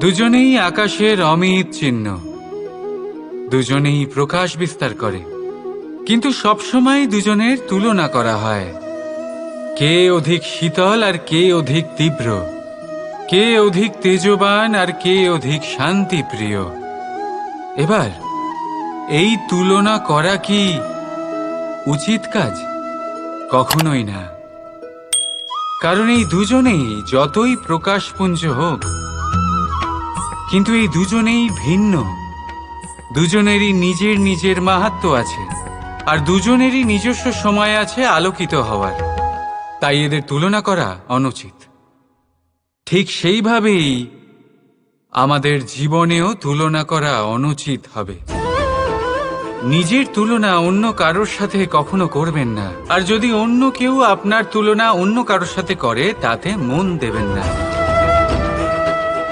দুজনেই আকাশের অমিত চিহ্ন। দুজনেই প্রকাশ বিস্তার করে। কিন্তু সবসময় দুজনের তুলনা করা হয়। কে অধিক শীতল আর কে অধিক তীব্র? কে অধিক তেজবান আর কে অধিক শান্তিপ্রিয়? এবার, এই তুলনা করা কি উচিত কাজ? কখনোই না। কারণ এই দুজনেই যতই প্রকাশপুঞ্জ হোক কিন্তু এই দুজনেই ভিন্ন। দুজনেরই নিজের নিজের মাহাত্ম আছে, আর দুজনেরই নিজস্ব সময় আছে আলোকিত হওয়ার। তাই এদের তুলনা করা অনুচিত। ঠিক সেইভাবেই আমাদের জীবনেও তুলনা করা অনুচিত হবে। নিজের তুলনা অন্য কারোর সাথে কখনো করবেন না, আর যদি অন্য কেউ আপনার তুলনা অন্য কারোর সাথে করে, তাতে মন দেবেন না।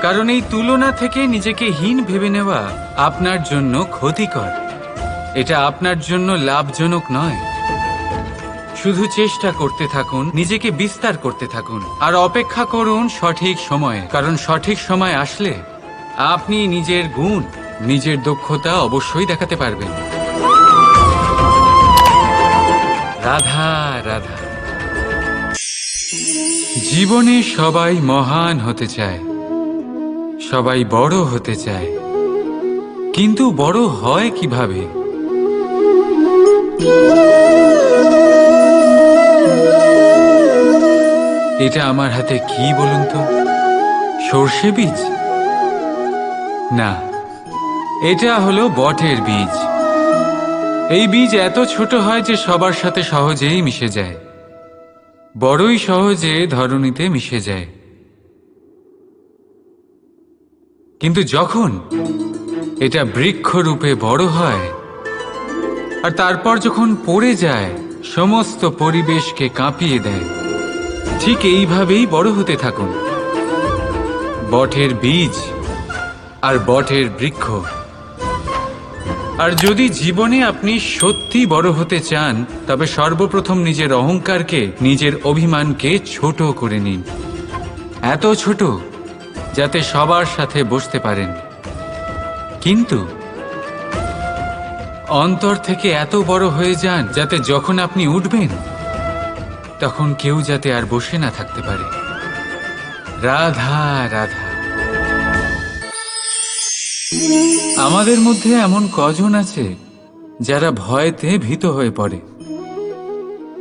কারণ এই তুলনা থেকে নিজেকে হীন ভেবে নেওয়া আপনার জন্য ক্ষতিকর। এটা আপনার জন্য লাভজনক নয়। শুধু চেষ্টা করতে থাকুন, নিজেকে বিস্তার করতে থাকুন, আর অপেক্ষা করুন সঠিক সময়ে, কারণ সঠিক সময় আসলে আপনি নিজের গুণ, নিজের দক্ষতা অবশ্যই দেখাতে পারবেন। রাধা রাধা। জীবনে সবাই মহান হতে চায়। সবাই বড় হতে চায়। কিন্তু বড় হয় কীভাবে? এটা আমার হাতে কি বলুন তো? সর্ষে বীজ? না, এটা হলো বটের বীজ। এই বীজ এত ছোট হয় যে সবার সাথে সহজেই মিশে যায়। বড়ই সহজে ধরণীতে মিশে যায়। কিন্তু যখন এটা বৃক্ষ রূপে বড় হয়, আর তারপর যখন পড়ে যায়, সমস্ত পরিবেশকে কাঁপিয়ে দেয়, ঠিক এইভাবেই বড় হতে থাকুন। বটের বীজ আর বটের বৃক্ষ। আর যদি জীবনে আপনি সত্যি বড় হতে চান, তবে সর্বপ্রথম নিজের অহংকারকে, নিজের অভিমানকে ছোট করে নিন। এত ছোট যাতে সবার সাথে বসতে পারেন। কিন্তু অন্তর থেকে এত বড় হয়ে যান যাতে যখন আপনি উঠবেন, তখন কেউ যাতে আর বসে না থাকতে পারে। রাধা রাধা। আমাদের মধ্যে এমন কজন আছে যারা ভয়তে ভীত হয়ে পড়ে।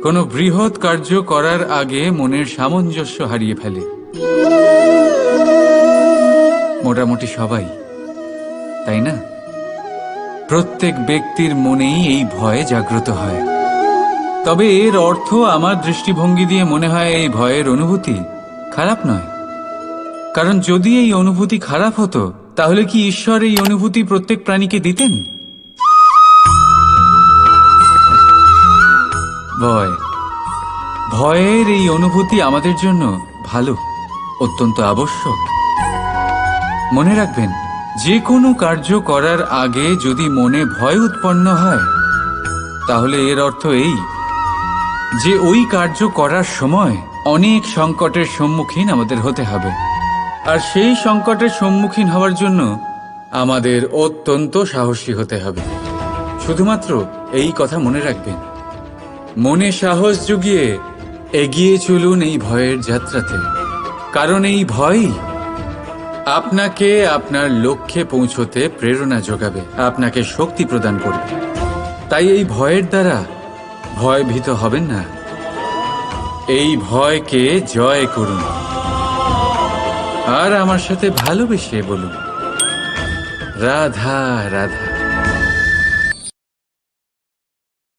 কোনো বৃহৎ কার্য করার আগে মনের সামঞ্জস্য হারিয়ে ফেলে। মোটামুটি সবাই, তাই না? প্রত্যেক ব্যক্তির মনেই এই ভয় জাগ্রত হয়। তবে এর অর্থ আমার দৃষ্টিভঙ্গি দিয়ে মনে হয় এই ভয়ের অনুভূতি খারাপ নয়। কারণ যদি এই অনুভূতি খারাপ হতো, তাহলে কি ঈশ্বর এই অনুভূতি প্রত্যেক প্রাণীকে দিতেন? ভয়। ভয়ের এই অনুভূতি আমাদের জন্য ভালো, অত্যন্ত আবশ্যক। মনে রাখবেন যে কোনো কার্য করার আগে যদি মনে ভয় উৎপন্ন হয়, তাহলে এর অর্থ এই যে ওই কার্য করার সময় অনেক সংকটের সম্মুখীন আমাদের হতে হবে। আর সেই সংকটের সম্মুখীন হওয়ার জন্য আমাদের অত্যন্ত সাহসী হতে হবে। শুধুমাত্র এই কথা মনে রাখবেন। মনে সাহস জুগিয়ে এগিয়ে চলুন এই ভয়ের যাত্রাতে। কারণ এই ভয়ই আপনাকে আপনার লক্ষ্যে পৌঁছতে প্রেরণা যোগাবে, আপনাকে শক্তি প্রদান করবে। তাই এই ভয়ের দ্বারা ভয়ভীত হবেন না। এই ভয়কে জয় করুন। আর আমার সাথে ভালোবেসে বলুন, রাধা রাধা।